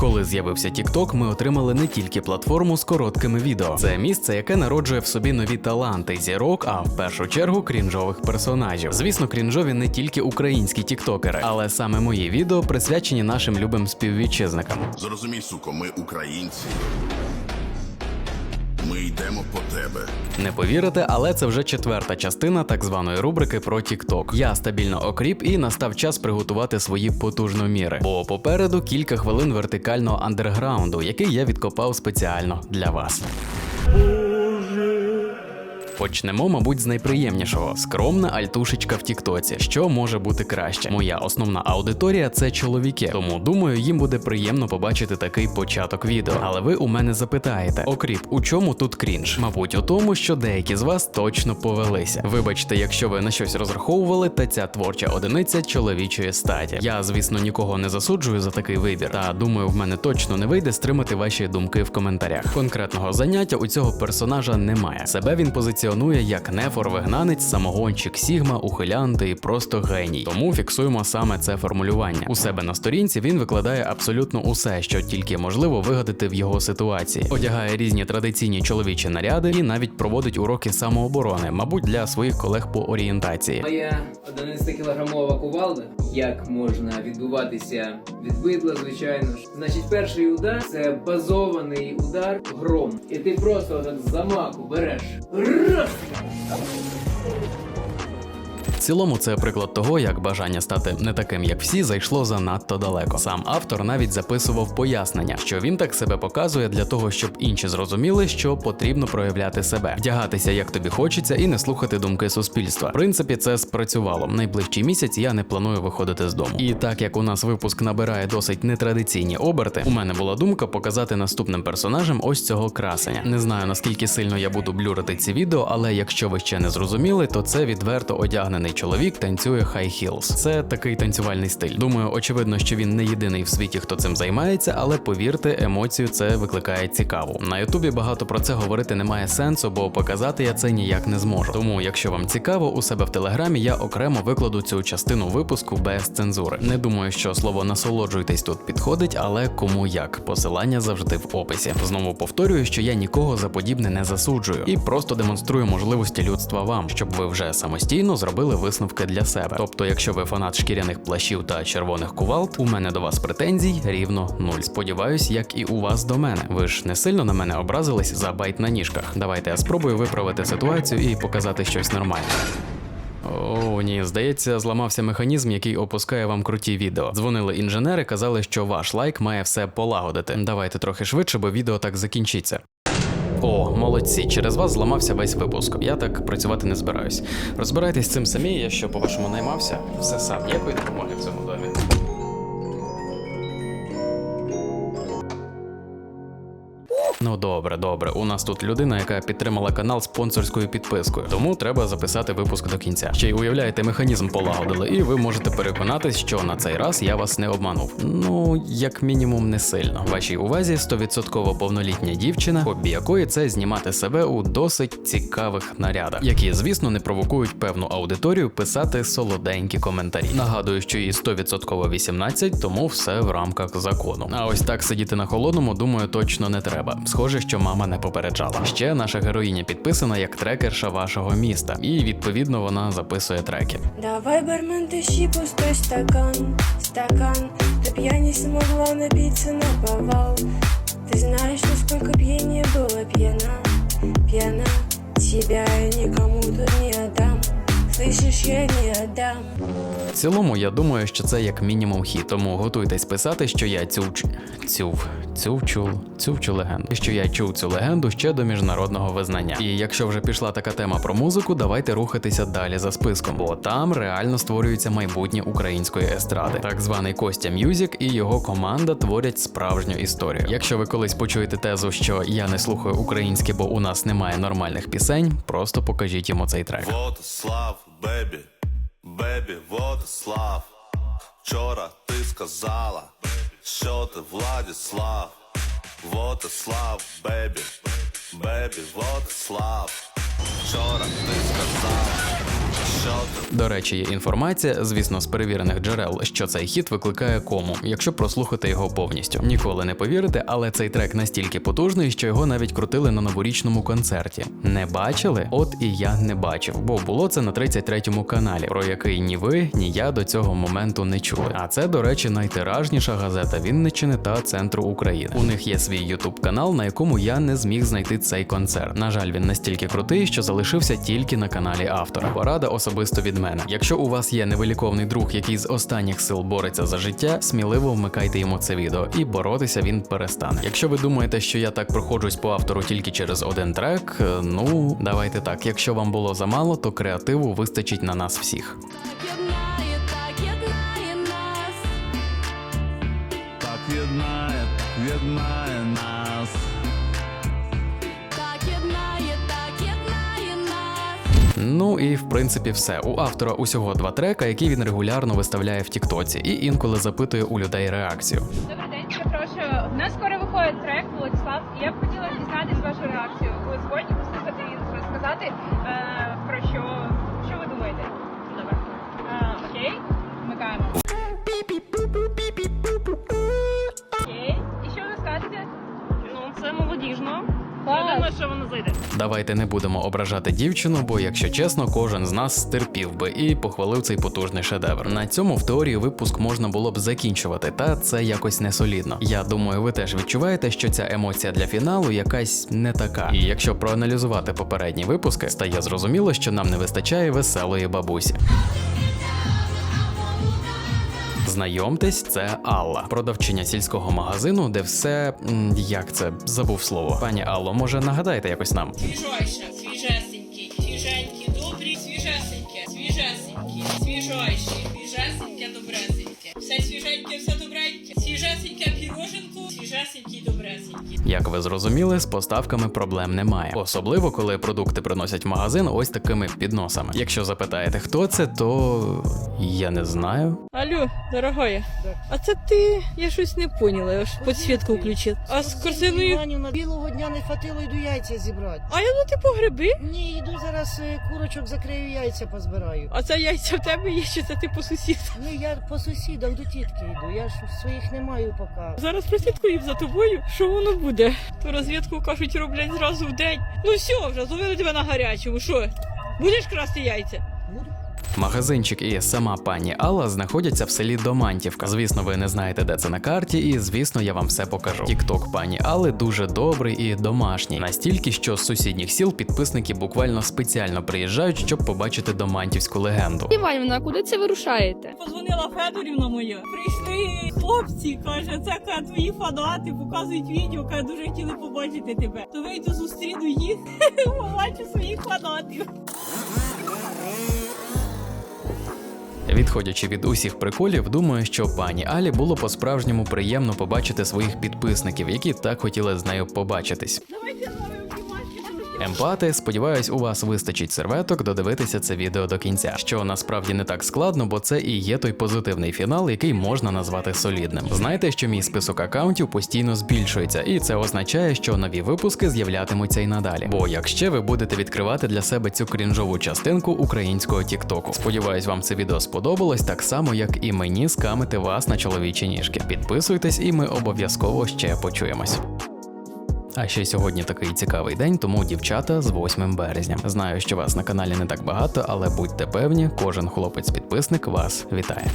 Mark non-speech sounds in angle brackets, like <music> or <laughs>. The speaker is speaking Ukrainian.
Коли з'явився TikTok, ми отримали не тільки платформу з короткими відео. Це місце, яке народжує в собі нові таланти зірок, а в першу чергу крінжових персонажів. Звісно, крінжові не тільки українські тіктокери, але саме мої відео присвячені нашим любим співвітчизникам. Зрозумій, суко, ми українці. Ми йдемо по тебе. Не повірите, але це вже четверта частина так званої рубрики про TikTok. Я стабільно окріп і настав час приготувати свої потужноміри. Бо попереду кілька хвилин вертикального андерграунду, який я відкопав спеціально для вас. Почнемо, мабуть, з найприємнішого скромна альтушечка в Тіктоці. Що може бути краще? Моя основна аудиторія це чоловіки, тому думаю, їм буде приємно побачити такий початок відео. Але ви у мене запитаєте: окріп, у чому тут крінж? Мабуть, у тому, що деякі з вас точно повелися. Вибачте, якщо ви на щось розраховували, та ця творча одиниця чоловічої статі. Я, звісно, нікого не засуджую за такий вибір, та думаю, в мене точно не вийде стримати ваші думки в коментарях. Конкретного заняття у цього персонажа немає. Себе він позиціонує як нефор, вигнанець, самогончик, сігма, ухилянти і просто геній. Тому фіксуємо саме це формулювання. У себе на сторінці він викладає абсолютно усе, що тільки можливо вигадати в його ситуації. Одягає різні традиційні чоловічі наряди і навіть проводить уроки самооборони, мабуть, для своїх колег по орієнтації. Моя 11-кілограмова кувалда. Як можна відбуватися від бидла, звичайно ж. Значить, перший удар це базований удар гром. І ти просто так замаку береш. Раз! Цілому, це приклад того, як бажання стати не таким, як всі, зайшло занадто далеко. Сам автор навіть записував пояснення, що він так себе показує для того, щоб інші зрозуміли, що потрібно проявляти себе, вдягатися як тобі хочеться, і не слухати думки суспільства. В принципі, це спрацювало. Найближчий місяць я не планую виходити з дому. І так як у нас випуск набирає досить нетрадиційні оберти, у мене була думка показати наступним персонажем ось цього красення. Не знаю наскільки сильно я буду блюрити ці відео, але якщо ви ще не зрозуміли, то це відверто одягнений чоловік танцює high heels. Це такий танцювальний стиль. Думаю, очевидно, що він не єдиний в світі, хто цим займається, але повірте, емоцію це викликає цікаву. На Ютубі багато про це говорити немає сенсу, бо показати я це ніяк не зможу. Тому, якщо вам цікаво, у себе в телеграмі я окремо викладу цю частину випуску без цензури. Не думаю, що слово насолоджуйтесь тут підходить, але кому як. Посилання завжди в описі. Знову повторюю, що я нікого за подібне не засуджую і просто демонструю можливості людства вам, щоб ви вже самостійно зробили висновки для себе. Тобто, якщо ви фанат шкіряних плащів та червоних кувалд, у мене до вас претензій рівно нуль. Сподіваюсь, як і у вас до мене. Ви ж не сильно на мене образились за байт на ніжках. Давайте я спробую виправити ситуацію і показати щось нормальне. О, ні, здається, зламався механізм, який опускає вам круті відео. Дзвонили інженери, казали, що ваш лайк має все полагодити. Давайте трохи швидше, бо відео так закінчиться. О, молодці, через вас зламався весь випуск. Я так працювати не збираюсь. Розбирайтесь з цим самі, я що по-вашому наймався, все сам. Ніякої допомоги в цьому домі. Ну добре, добре. У нас тут людина, яка підтримала канал спонсорською підпискою, тому треба записати випуск до кінця. Ще й уявляєте, механізм полагодили, і ви можете переконатись, що на цей раз я вас не обманув. Ну, як мінімум, не сильно. Вашій увазі 100% повнолітня дівчина, хобі якої це знімати себе у досить цікавих нарядах, які, звісно, не провокують певну аудиторію писати солоденькі коментарі. Нагадую, що їй 100% 18, тому все в рамках закону. А ось так сидіти на холодному, думаю, точно не треба. Схоже, що мама не попереджала. Ще наша героїня підписана як трекерша вашого міста, і відповідно вона записує треки. Давай, бармен, тащи пустой стакан, стакан Чтоб я не смогла напиться на повал Ты знаешь, насколько б я не была пьяна, пьяна Тебя я никому тут не отдам Слышишь, я не отдам В цілому, я думаю, що це як мінімум хіт, тому готуйтесь писати, що я цю цюв, цюв чув, цюв чу легенду. Що я чув цю легенду ще до міжнародного визнання. І якщо вже пішла така тема про музику, давайте рухатися далі за списком, бо там реально створюється майбутнє української естради. Так званий Костя Мюзік і його команда творять справжню історію. Якщо ви колись почуєте тезу, що я не слухаю українське, бо у нас немає нормальних пісень, просто покажіть йому цей трек. Владислав, бебі, бебі, Владислав. Вчора ти сказала, що ти Владислав. Владислав, бебі, бебі, Владислав. Вчора ти сказав. До речі, є інформація, звісно, з перевірених джерел, що цей хіт викликає кому, якщо прослухати його повністю. Ніколи не повірите, але цей трек настільки потужний, що його навіть крутили на новорічному концерті. Не бачили? От і я не бачив, бо було це на 33-му каналі, про який ні ви, ні я до цього моменту не чули. А це, до речі, найтиражніша газета Вінниччини та центру України. У них є свій ютуб канал, на якому я не зміг знайти цей концерт. На жаль, він настільки крутий, що залишився тільки на каналі автора. Порада особисто від мене. Якщо у вас є невиліковний друг, який з останніх сил бореться за життя, сміливо вмикайте йому це відео, і боротися він перестане. Якщо ви думаєте, що я так проходжусь по автору тільки через один трек, е, ну давайте так. Якщо вам було замало, то креативу вистачить на нас всіх. Ну і в принципі все. У автора усього два трека, які він регулярно виставляє в Тіктоці, і інколи запитує у людей реакцію. Добрий день, перепрошую. У нас скоро виходить трек Владислав, і я б хотіла дізнатись вашу реакцію. Ви згодні послухати він розказати е, Давайте не будемо ображати дівчину, бо, якщо чесно, кожен з нас стерпів би і похвалив цей потужний шедевр. На цьому в теорії випуск можна було б закінчувати, та це якось не солідно. Я думаю, ви теж відчуваєте, що ця емоція для фіналу якась не така. І якщо проаналізувати попередні випуски, стає зрозуміло, що нам не вистачає веселої бабусі. Знайомтесь, це Алла, продавчиня сільського магазину, де все як це забув слово. Пані Алло, може нагадайте якось нам. Свіжайше, свіжесенький, добресенький. Як ви зрозуміли, з поставками проблем немає, особливо коли продукти приносять в магазин ось такими підносами. Якщо запитаєте, хто це, то я не знаю. Алло, дорогая, а це ти? Я щось не поняла, я ж підсвітку включив. А з корзиною. Білого дня не хватило, йду яйця зібрати. А я ну ти по гриби? Ні, йду зараз е, курочок закрию, яйця позбираю. А це яйця в тебе є, чи це ти по сусіду? Ні, я по сусідах до тітки йду, я ж своїх не маю поки. Зараз прослідкую за тобою, що воно буде. То розвідку кажуть, роблять зразу в день. Ну все, вже зловили тебе на гарячому. Що? Будеш красти яйця? Буду. Магазинчик і сама пані Алла знаходяться в селі Домантівка. Звісно, ви не знаєте, де це на карті, і звісно, я вам все покажу. Тікток пані Алли дуже добрий і домашній, настільки, що з сусідніх сіл підписники буквально спеціально приїжджають, щоб побачити домантівську легенду. Іванівна, куди це вирушаєте? Позвонила Федорівна моя. Прийшли хлопці, каже, це каже, твої фанати, показують відео, каже, дуже хотіли побачити тебе. То вийду зустріну їх, <laughs> побачу своїх фанатів. Відходячи від усіх приколів, думаю, що пані Алі було по-справжньому приємно побачити своїх підписників, які так хотіли з нею побачитись. Давайте Емпати, сподіваюсь, у вас вистачить серветок додивитися це відео до кінця, що насправді не так складно, бо це і є той позитивний фінал, який можна назвати солідним. Знаєте, що мій список акаунтів постійно збільшується, і це означає, що нові випуски з'являтимуться й надалі. Бо як ще ви будете відкривати для себе цю крінжову частинку українського тіктоку. Сподіваюсь, вам це відео сподобалось так само, як і мені скамити вас на чоловічі ніжки. Підписуйтесь, і ми обов'язково ще почуємось. А ще сьогодні такий цікавий день, тому дівчата з 8 березня. Знаю, що вас на каналі не так багато, але будьте певні, кожен хлопець-підписник вас вітає.